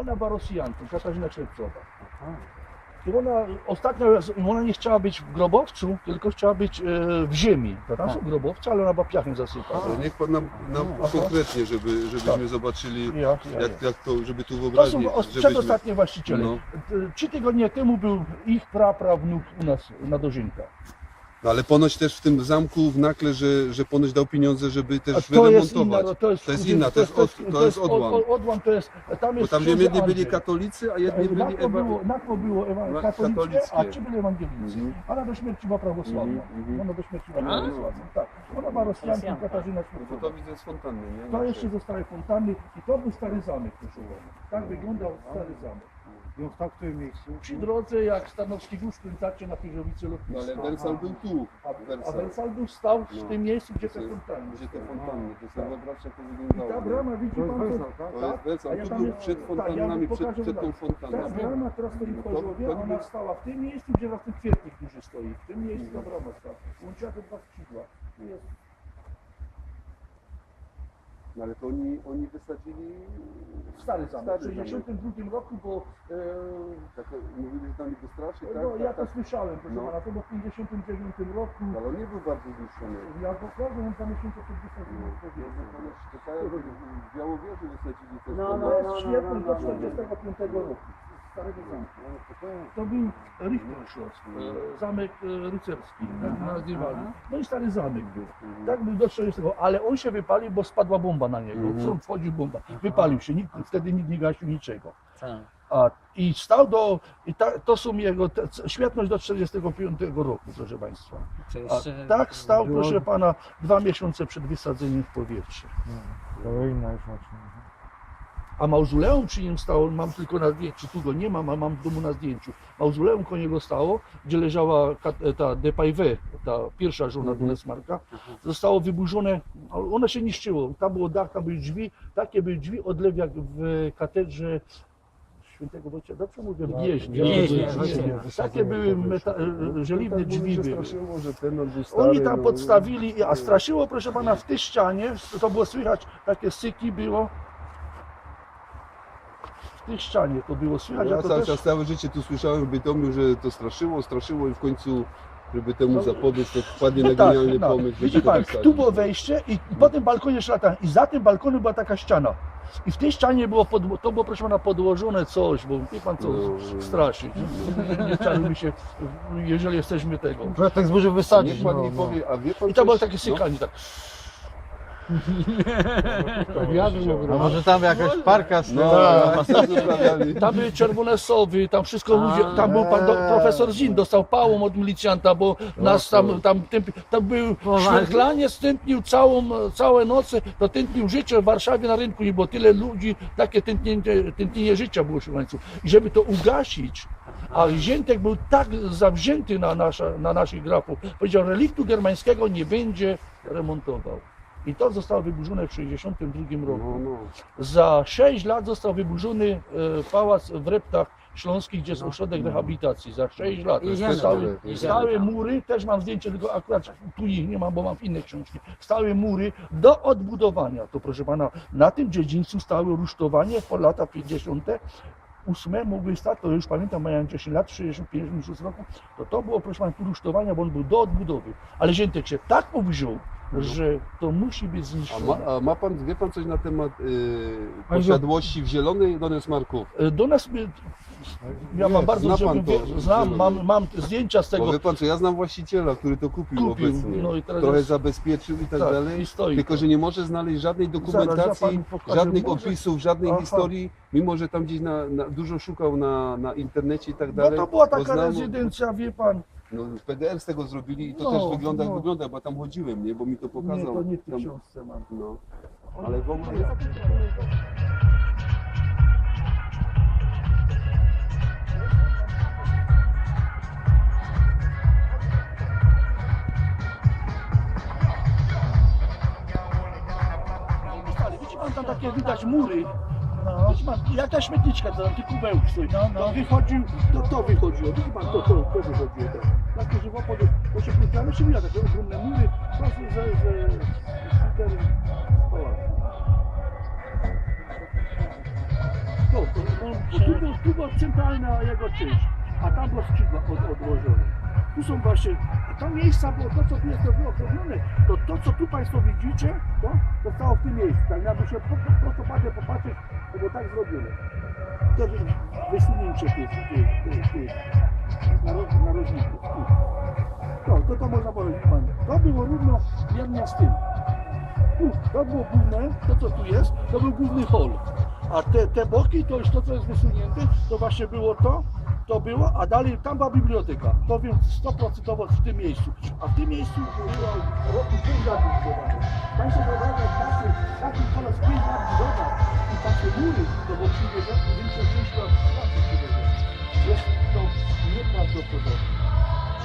ona była Rosjanką, Katarzyna Czerwcowa. I ona ostatnio, ona nie chciała być w grobowcu, tylko chciała być e, w ziemi. Tam są grobowce, ale ona była piachem zasypana. Ale niech pan nam, nam konkretnie, żeby, żebyśmy zobaczyli, Ja, ja, ja. jak, jak to, żeby tu To wyobrazić. są os- żebyśmy- przedostatnie właściciele. No. E, Trzy tygodnie temu był ich praprawnuk u nas na Dożynkach. No, ale ponoć też w tym zamku w Nakle, że, że ponoć dał pieniądze, żeby A też to jest inna, wyremontować. no to jest, To jest inna, to jest od- to jest odłam. od- odłam to jest, tam Bo jest tam jedni byli Andrzej. katolicy, a jedni byli Nakło było, ewa... nakło było ewa- katolickie, a ci byli ewangelicy. Mhm. Ona do śmierci była prawosławna. Mhm, mhm. Ona do śmierci była prawosławna. Tak. Ona była Rosjanką, Rosjanka. Katarzyna No to Czerwcowa. widzę z fontanny, nie? To jeszcze zostały fontanny i to był stary zamek, proszę pana. Tak wyglądał stary zamek. I on stał w którym miejscu? Przy drodze, jak Stanowski Gór skręcacie na Krzyżowicy No ale Wersal był tu. A, Wersal. Wersal był stał w No. tym miejscu, gdzie te fontanny. Gdzie te fontanny, to sobie wyobraźcie jak to I ta wyglądało. brama, widzi To jest pan, to, Wersal, tak? To jest a Wersal, ja tu tam był jest- przed tak, fontannami, przed, tą fontanną. Ta brama teraz stoi w To- Chorzowie, to ona stała w tym miejscu, gdzie teraz ten kwietnik duży stoi. W tym miejscu ta brama stała. Łączyła te dwa skrzydła. Tu jest No ale to oni, oni wysadzili... stary zamek. Stary W 1962 roku, bo e, Tak, mówili, że tam wystraszy, tak? no, tak, ja to tak. słyszałem, proszę No. pana, to było w 1959 roku. Ale on nie był bardzo zniszczony. Ja pokażę, on tam miesiące przed wysadzeniem powiedział. W Białowieży wysadzili też. No, to no, To było- jest świetny do 45 roku. Starego zamku. To był Richterschloss, zamek e, rycerski, tak nazywali. No i stary zamek był. Tak był do 40, ale on się wypalił, bo spadła bomba na niego. Mhm. Wchodził bomba. Wypalił się, nikt, wtedy nikt nie gasił niczego. Tak. A, I stał do, i ta, to są jego, te, świetność do 45 roku, proszę Państwa. A tak stał, było- proszę Pana, dwa miesiące przed wysadzeniem w powietrze. To inna już macie. A mauzoleum przy nim stało, mam tylko na zdjęciu, tu go nie mam, a mam w domu na zdjęciu. Mauzoleum koło niego stało, gdzie leżała ta Depayve, ta pierwsza żona Mhm. Dunesmarka. Zostało wyburzone, ono się niszczyło. Tam było dach, tam były drzwi, takie były drzwi odlew jak w katedrze Świętego Wojciecha, dobrze mówię, w Gnieźnie. Gnieźnie, Nie, Wojciecha. nie. Takie były meta, e, żeliwne Tak mówi, drzwi że były. straszyło, że ten on był stary, Oni tam no. podstawili, a straszyło, proszę pana, w tej ścianie, to było słychać, takie syki było. W tej ścianie to było słychać, Ja to cały też... czas, całe życie tu słyszałem w Bytomiu, że to straszyło, straszyło i w końcu, żeby temu No, zapobiec, to wpadnie No na tak, genialny no. pomysł. Widzi pan, wysadzić. tu było wejście i po tym balkonie latałem. I za tym balkonem była taka ściana. I w tej ścianie było, podło- to było proszę pana podłożone coś, bo wie pan co, No. straszyć. Nie czarujmy się, jeżeli jesteśmy tego. Pretekst może wysadzić. Niech pan no, mi no. powie, a wie pan I to było takie sykanie, tak. Wiatr A może tam jakaś parka No, no, stała? masaż uprawiali. Tam były czerwone sowy, tam wszystko A, ludzie, tam był pan do, profesor Zin, dostał pałą od milicjanta, bo nas tam, tam, tępi, tam był szwechlanie, stętnił całą, całe noce, to tętnił życie w Warszawie na rynku, nie było tyle ludzi, takie tętnięcie, tętnienie życia było szaleńców. I żeby to ugasić, a Ziętek był tak zawzięty na, nasza, na naszych grafów, powiedział, reliktu germańskiego nie będzie remontował. I to zostało wyburzone w 1962 roku. No, no. Za 6 lat został wyburzony e, pałac w Reptach Śląskich, gdzie jest ośrodek rehabilitacji. Za 6 lat. Tam, jedziemy stałe tam. mury, też mam zdjęcie, tylko akurat tu ich nie mam, bo mam inne książki. Stałe mury do odbudowania. To proszę pana, na tym dziedzińcu stało rusztowanie po lata 50. Ósme mógłby stać, to już pamiętam, miałem 10 lat, 65 roku, to to było, proszę pana, tu rusztowania, bo on był do odbudowy. Ale Ziętek się tak uwziął, że to musi być A zniszczone. ma, a ma pan, wie pan coś na temat y, posiadłości w Zielonej Donesmarków? E, Do nas, my- ja mam Jest, bardzo zna pan to, wie- znam, mam, mam zdjęcia z Bo tego, wie pan co, ja znam właściciela, który to kupił, kupił, obecnie. no i teraz Trochę jest, zabezpieczył i tak, tak, dalej. i stoi. Tylko, że nie może znaleźć żadnej Zaraz, dokumentacji, ja panu pokażę. żadnych Może- opisów, żadnej Aha. historii, mimo że tam gdzieś na, na, dużo szukał na, na internecie i tak No dalej. to była bo taka znam- rezydencja, wie pan, No, PDR z tego zrobili i to No, też wygląda jak no. wygląda, bo tam chodziłem, nie? Bo mi to nie, pokazał. to nie w tej tam, książce mam. no. Ale w ogóle... Ale widzi pan tam takie widać mury, Widzi pan, jak ta śmietniczka, to tam ty kubełki stoi, to wychodził, to to wychodziło, widzi pan, to, to, to wychodziło, to. Takie żywopłot, to się pluskamy, się widać, takie ogromne mury, prosto ze, ze, z litery pałacu. To, to, on tu, było- tu była centralna jego część, a tam było skrzydła od, odłożone. Tu są właśnie, a tam miejsca było, to co tu jest to było okrążone, to to co tu Państwo widzicie, to zostało w tym miejscu. Tak jakby się po, po prostu patrzę, popatrzeć, to tak zrobione. To wy- wysunięcie tych, tych, tych, tych naro- narożników. To, to, to można powiedzieć, Pan. To było równo jedno z tym. To było główne, to co tu jest, to był główny hol. A te, te boki, to już to co jest wysunięte, to właśnie było to, to było, a dalej tam była biblioteka. To więc 100% w tym miejscu. A w tym miejscu było roku 5 lat budowane. Państwo wyobrażać taki, taki kolos 5 lat budować i takie mury, to było przywiezione, większość część lat pracy przywiezione. Jest to nieprawdopodobne.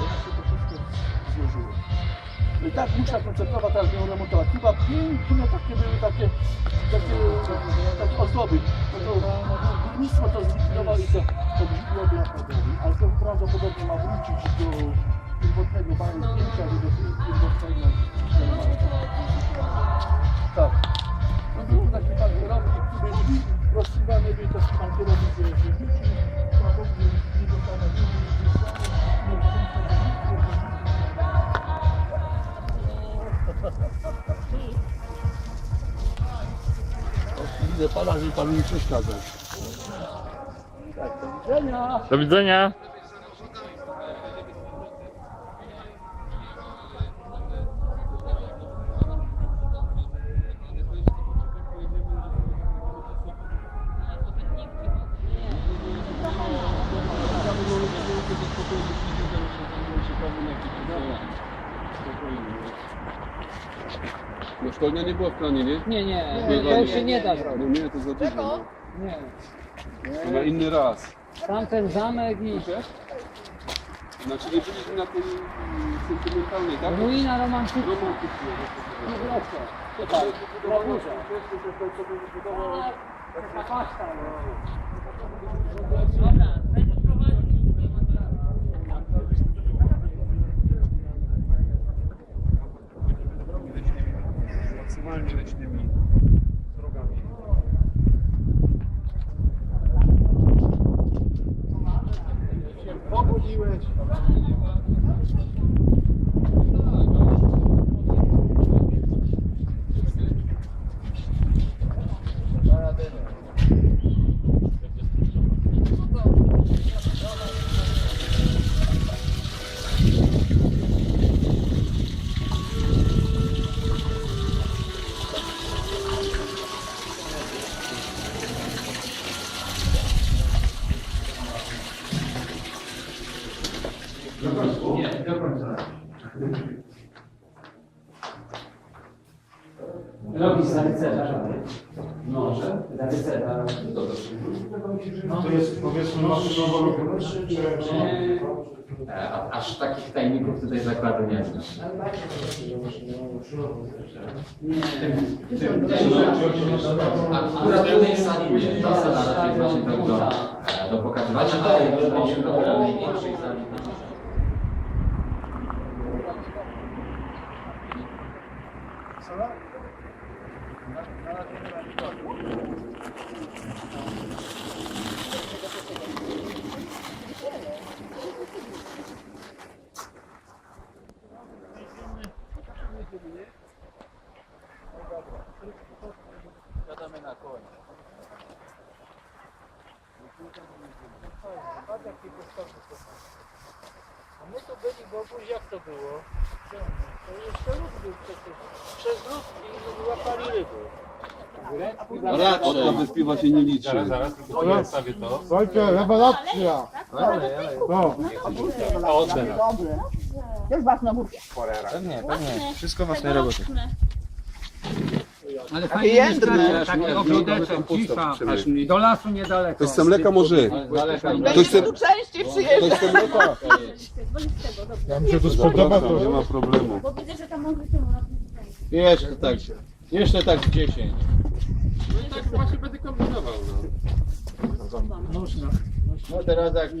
Jak się to wszystko złożyło. No I tak muszę koncertowa teraz ją remontować. Chyba piękne takie były takie, takie, takie ozdoby. No to górnictwo to zlikwidowało i to, to brzydło podoby. Ale to prawdopodobnie ma wrócić do pierwotnego baru zdjęcia, do pierwotnego Tak. No był taki pan Widzę pana, że pan mi przeszkadza. Tak, do widzenia. No szkolnia nie była w planie, nie? Nie, nie, Nie, to nie, się nie da No zrobić. nie, to za dużo. No. Nie. Na inny raz. Tamten zamek i Znaczy nie byliśmy na tej mm, sentymentalnej, tak? ruina romantyczna. Romantycznej. Wreszcie. Tutaj, na górze. Dobra, będziesz prowadzić. Maksymalnie leśnymi drogami. Pobudziłeś. Za rycerza. Może. Za rycerza. To jest powiedzmy maszynowo. E, Aż takich tajników tutaj zakładu nie znam. Akurat w tej sali nie. Ta sala raczej właśnie tak do, e, do pokazywania, ale w do największej sali. A my tu byli, Boguś, jak to było? To jeszcze lód był przecież. Przez lód ryby. Odpad bez piwa się nie liczy. Słuchajcie, rewelacja. No. To jest własna mówka. Ale fajnie mieszkanie, taki ogródeczek, cisza. Do lasu niedaleko. Ktoś chce mleka może? Ktoś chce, tu częściej przyjeżdża. ktoś chce mleka? Ja mi się to spodoba, Nie to... ma problemu. Bo widzę, że tam może tym Jeszcze tak, jeszcze tak z 10. No tak właśnie będę kombinował. No. No teraz jak,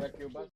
jak kiełbasa.